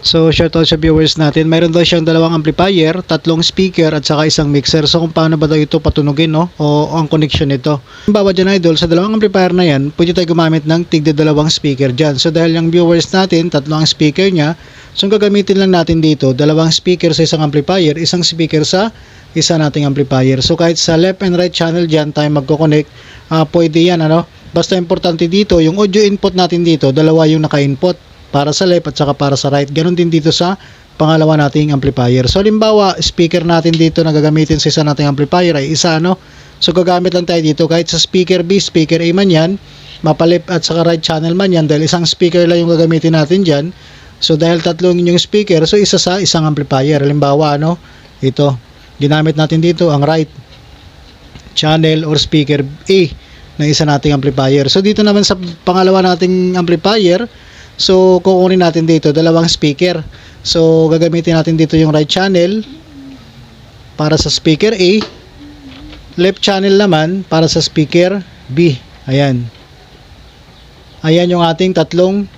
So, shoutout sa viewers natin. Mayroon daw siyang dalawang amplifier, tatlong speaker at saka isang mixer. So, kung paano ba daw ito patunugin, no? O ang connection nito. Bawa dyan, idol, sa dalawang amplifier na yan, pwede tayo gumamit ng tigda dalawang speaker dyan. So, dahil yung viewers natin, tatlong ang speaker niya, so gagamitin lang natin dito, dalawang speaker sa isang amplifier, isang speaker sa isa nating amplifier. So, kahit sa left and right channel dyan, tayo magkoconnect, ah pwede yan, ano? Basta importante dito, yung audio input natin dito, dalawa yung naka-input para sa left at saka para sa right. Ganon din dito sa pangalawa nating amplifier. So, halimbawa, speaker natin dito na gagamitin sa isa nating amplifier ay isa, no? So, gagamit lang tayo dito kahit sa speaker B, speaker A man yan, mapalip at saka right channel man yan dahil isang speaker lang yung gagamitin natin dyan. So, dahil tatlong inyong speaker, so isa sa isang amplifier. Halimbawa, ano? Ito, ginamit natin dito ang right channel or speaker A ng isa nating amplifier. So, dito naman sa pangalawa nating amplifier, So, kukunin natin dito dalawang speaker. So, gagamitin natin dito yung right channel para sa speaker A. Left channel naman para sa speaker B. Ayan. Ayan yung ating tatlong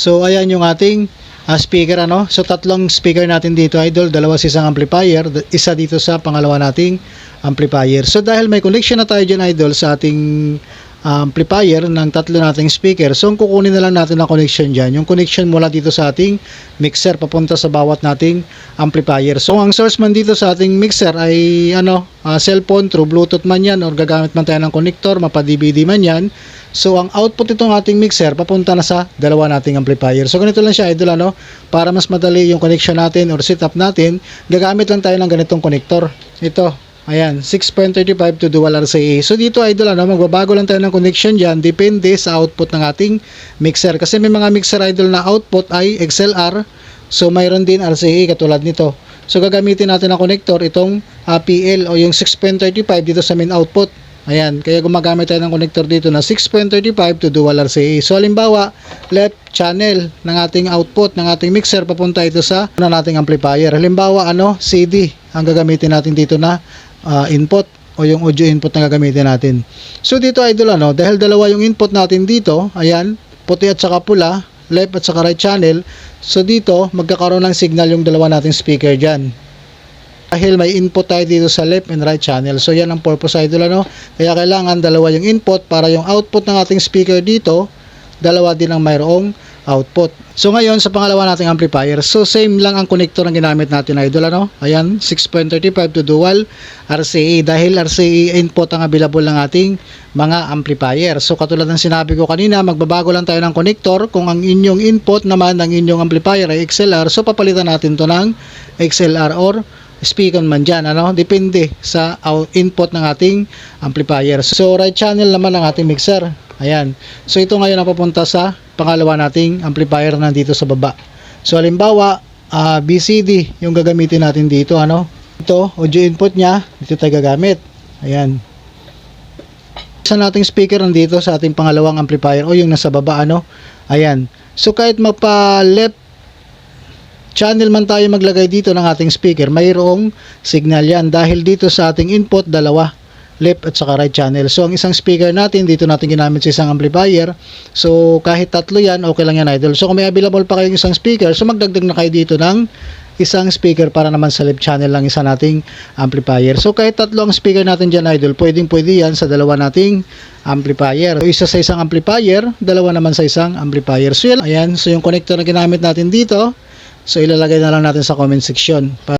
So, ayan yung ating ah, speaker ano. So, tatlong speaker natin dito, idol. Dalawa sa isang amplifier. Isa dito sa pangalawa nating amplifier. So, dahil may connection na tayo dyan, idol, sa ating ah, amplifier ng tatlo nating speaker. So, kukunin na lang natin ang connection dyan. Yung connection mula dito sa ating mixer papunta sa bawat nating amplifier. So, ang source man dito sa ating mixer ay ano, ah, cellphone through Bluetooth man yan or gagamit man tayo ng connector, mapa-DVD man yan. So, ang output nitong ating mixer papunta na sa dalawa nating amplifier. So, ganito lang siya, idol, ano? Para mas madali yung connection natin or setup natin, gagamit lang tayo ng ganitong connector. Ito, ayan, 6.35 to dual RCA. So, dito, idol, ano? Magbabago lang tayo ng connection dyan, depende sa output ng ating mixer. Kasi may mga mixer, idol, na output ay XLR, so mayroon din RCA katulad nito. So, gagamitin natin ang connector, itong APL o yung 6.35 dito sa main output. Ayan, kaya gumagamit tayo ng connector dito na 6.35 to dual RCA. So halimbawa, left channel ng ating output ng ating mixer papunta ito sa ano nating amplifier. Halimbawa, ano, CD ang gagamitin natin dito na ah, input o yung audio input na gagamitin natin. So dito idol ano, dahil dalawa yung input natin dito, ayan, puti at saka pula, left at saka right channel. So dito, magkakaroon ng signal yung dalawa nating speaker dyan dahil may input tayo dito sa left and right channel. So yan ang purpose idol ano. Kaya kailangan dalawa yung input para yung output ng ating speaker dito, dalawa din ang mayroong output. So ngayon sa pangalawa nating amplifier, so same lang ang connector ang ginamit natin idol ano. Ayan, 6.35 to dual RCA dahil RCA input ang available ng ating mga amplifier. So katulad ng sinabi ko kanina, magbabago lang tayo ng connector kung ang inyong input naman ng inyong amplifier ay XLR, so papalitan natin to ng XLR or speaker man dyan, ano? Depende sa input ng ating amplifier. So, right channel naman ng ating mixer. Ayan. So, ito ngayon ang papunta sa pangalawa nating amplifier na nandito sa baba. So, halimbawa, ah, BCD yung gagamitin natin dito, ano? Ito, audio input niya, dito tayo gagamit. Ayan. Sa nating speaker nandito sa ating pangalawang amplifier o yung nasa baba, ano? Ayan. So, kahit mapa left channel man tayo maglagay dito ng ating speaker, mayroong signal yan dahil dito sa ating input, dalawa left at saka right channel. So, ang isang speaker natin, dito natin ginamit sa isang amplifier. So, kahit tatlo yan, okay lang yan idol. So, kung may available pa kayong isang speaker, so magdagdag na kayo dito ng isang speaker para naman sa left channel lang isa nating amplifier. So, kahit tatlo ang speaker natin dyan idol, pwedeng pwede yan sa dalawa nating amplifier. So, isa sa isang amplifier, dalawa naman sa isang amplifier. So, yan, ayan. So, yung connector na ginamit natin dito, So ilalagay na lang natin sa comment section.